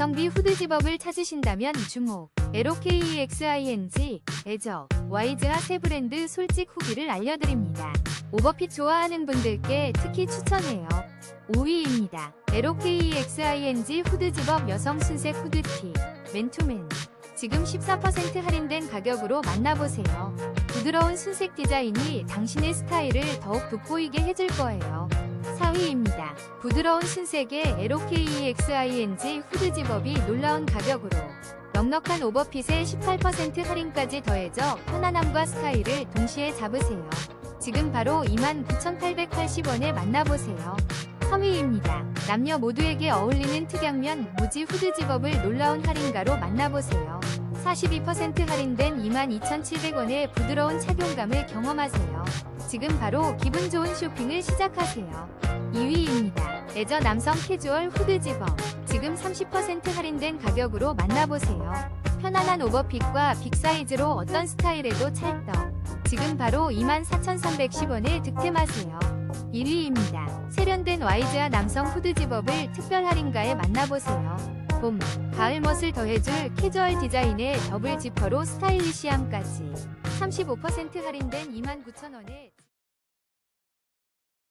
가성비 후드 집업을 찾으신다면 주목. LOKEXING, 에저, 와이즈와 새 브랜드 솔직 후기를 알려드립니다. 오버핏 좋아하는 분들께 특히 추천해요. 5위입니다. LOKEXING 후드 집업 여성 순색 후드티, 맨투맨. 지금 14% 할인된 가격으로 만나보세요. 부드러운 순색 디자인이 당신의 스타일을 더욱 돋보이게 해줄 거예요. 4위입니다. 부드러운 순색의 LOKEXING 후드 집업이 놀라운 가격으로 넉넉한 오버핏에 18% 할인까지 더해져 편안함과 스타일을 동시에 잡으세요. 지금 바로 29,880원에 만나보세요. 3위입니다. 남녀 모두에게 어울리는 특양면 무지 후드 집업을 놀라운 할인가로 만나보세요. 42% 할인된 22,700원의 부드러운 착용감을 경험하세요. 지금 바로 기분 좋은 쇼핑을 시작하세요. 2위입니다. 레저 남성 캐주얼 후드 집업. 지금 30% 할인된 가격으로 만나보세요. 편안한 오버핏과 빅 사이즈로 어떤 스타일에도 찰떡. 지금 바로 24,310원에 득템하세요. 1위입니다. 세련된 와이즈와 남성 후드 집업을 특별 할인가에 만나보세요. 봄, 가을 멋을 더해줄 캐주얼 디자인의 더블 지퍼로 스타일리시함까지. 35% 할인된 29,000원에